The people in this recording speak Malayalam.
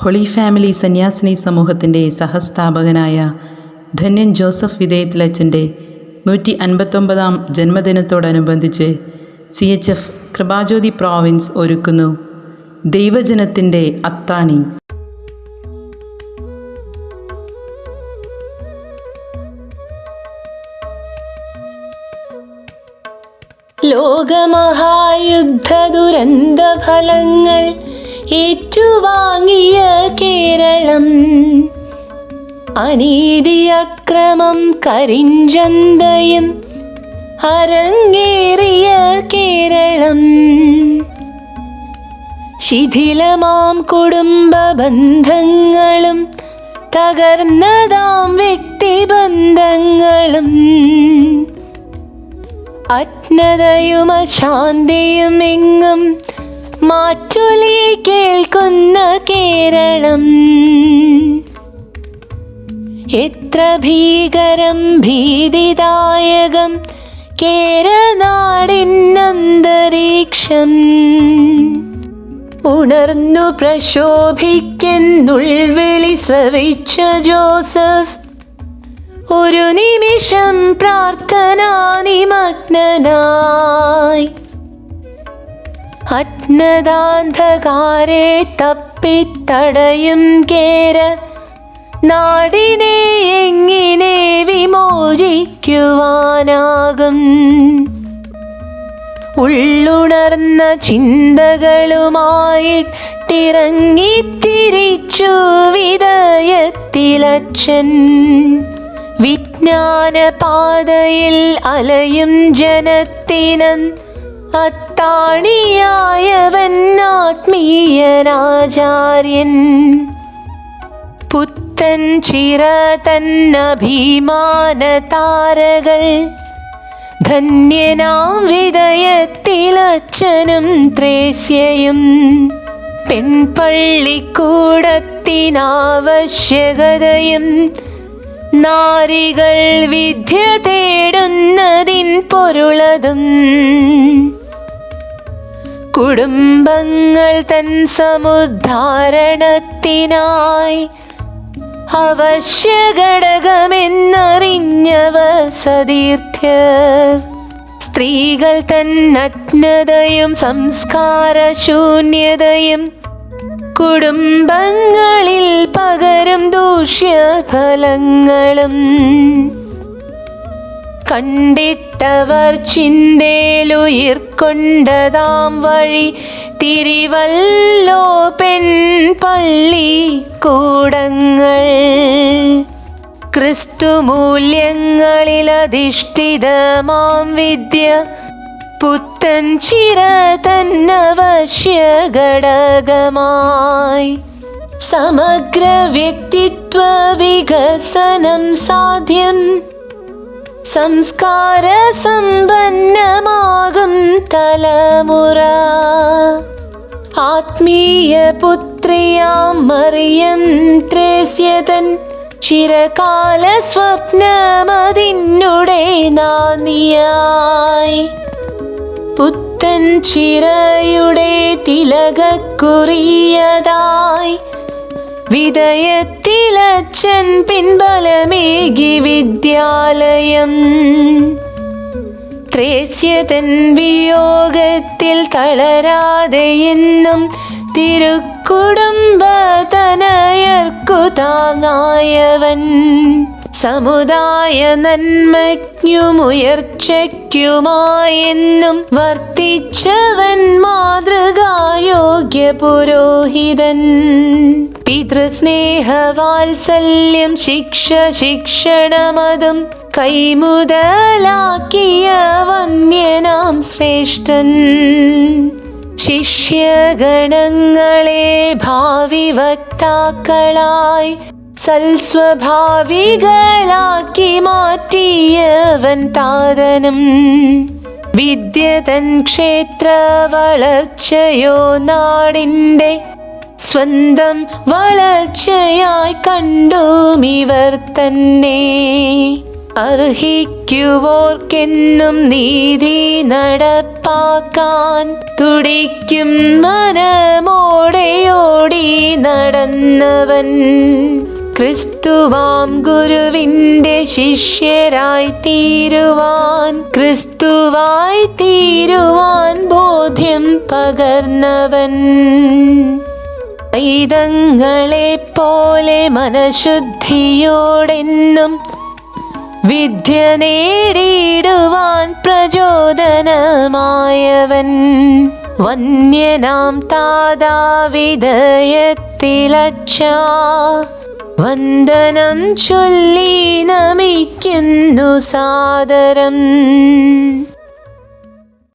ഹൊളി ഫാമിലി സന്യാസിനി സമൂഹത്തിന്റെ സഹസ്ഥാപകനായ ധന്യൻ ജോസഫ് വിധേയത്തിലച്ചന്റെ നൂറ്റി അൻപത്തൊമ്പതാം ജന്മദിനത്തോടനുബന്ധിച്ച് C H F Kripajyothi province ഒരുക്കുന്നു. ദൈവജനത്തിന്റെ അത്താണി. ലോകമഹായുദ്ധ ദുരന്ത ഫലങ്ങൾ ഏറ്റുവാങ്ങിയ കേരളം. അനീതി അക്രമം കരിഞ്ചന്തയും അരങ്ങേറിയ കേരളം. ശിഥിലമാം കുടുംബ ബന്ധങ്ങളും തകർന്നതാം വ്യക്തിബന്ധങ്ങളും. അജ്ഞതയും അശാന്തിയും എങ്ങും മാറ്റൊലി കേൾക്കുന്ന കേരളം. എത്ര ഭീകരം ഭീതിദായകം കേരനാടിനന്തരീക്ഷം. ഉണർന്നു പ്രശോഭിക്കുന്നുൾവിളി ശ്രവിച്ച ജോസഫ് ഒരു നിമിഷം പ്രാർത്ഥനാ നിമഗ്നനായി അജ്ഞതാന്ധകാരെ തപ്പിത്തടയും കേര. നാടിനെ എങ്ങനെ വിമോചിക്കുവാനാകും? ഉള്ളുണർന്ന ചിന്തകളുമായിട്ടിറങ്ങിത്തിരിച്ചു തിരിച്ചു വിജ്ഞാന വിജ്ഞാനപാതയിൽ അലയും ജനത്തിനം അത്താണിയായവൻ ആത്മീയനാചാര്യൻ പുത്തൻ ചിര തന്നഭിമാന താരകൾ. ധന്യനാം വിധയത്തിലച്ഛനും ത്രേസ്യയും. പെൺപള്ളിക്കൂടത്തിനാവശ്യകതയും. നാരികൾ വിദ്യ തേടുന്നതിൻ പൊരുളതും. കുടുംബങ്ങൾ തൻ സമുദ്ധാരണത്തിനായി അവശ്യഘടകമെന്നറിഞ്ഞവർ സതീർത്ഥ്യർ സ്ത്രീകൾ തൻ നഗ്നതയും സംസ്കാരശൂന്യതയും കുടുംബങ്ങളിൽ പകരും ദൂഷ്യഫലങ്ങളും. കണ്ടിട്ടവർ ചിന്തേലുയിർക്കൊണ്ടതാം വഴി. തിരിവല്ലോ പെൺ പള്ളി കൂടങ്ങൾ. ക്രിസ്തു മൂല്യങ്ങളിലധിഷ്ഠിതമാം വിദ്യ. പുത്തൻ ചിര തന്നവശ്യ ഘടകമായി. സമഗ്ര വ്യക്തിത്വ വികസനം സാധ്യം. സംസ്കാര സമ്പന്നമാകും തലമുറ. ആത്മീയ പുത്രിയാം മറിയം ത്രേസ്യതൻ. ചിരകാല സ്വപ്നമതിന്നുടെ നാന്ദിയായി പുത്തൻ ചിരയുടെ തിലകക്കുറിയതായി വിധയത്തിലച്ഛൻ പിൻബലമേകി വിദ്യാലയം. ത്രേസ്യതൻ വിയോഗത്തിൽ തളരാതെ എന്നും തിരുക്കുടുംബ തനയർക്കു താങ്ങായവൻ. സമുദായ നന്മയ്ക്കുമുയർച്ചയ്ക്കുമായെന്നും വർത്തിച്ചവൻ മാതൃകായോഗ്യ പുരോഹിതൻ പിതൃസ്നേഹവാത്സല്യം ശിക്ഷ ശിക്ഷണമതും കൈമുതലാക്കിയ വന്യനാം ശ്രേഷ്ഠൻ. ശിഷ്യഗണങ്ങളെ ഭാവി വക്താക്കളായി സൽസ്വഭാവികളാക്കി മാറ്റിയവൻ താതനം. വിദ്യ തൻ ക്ഷേത്ര വളർച്ചയോ നാടിന്റെ സ്വന്തം വളർച്ചയായി ഇവർ തന്നെ. അർഹിക്കുവോർക്കെന്നും നീതി നടപ്പാക്കാൻ തുടിക്കും മനമോടെയോടി നടന്നവൻ. ക്രിസ്തുവാം ഗുരുവിന്റെ ശിഷ്യരായി തീരുവാൻ ക്രിസ്തുവായി തീരുവാൻ ബോധ്യം പകർന്നവൻ. ഐതങ്ങളെ പോലെ മനഃശുദ്ധിയോടെന്നും വിദ്യ നേടിയിടുവാൻ പ്രചോദനമായവൻ. വന്യനാം താതാവിധയത്തിലച്ച വന്ദനം ചൊല്ലി നമിക്കുന്നു സാദരം.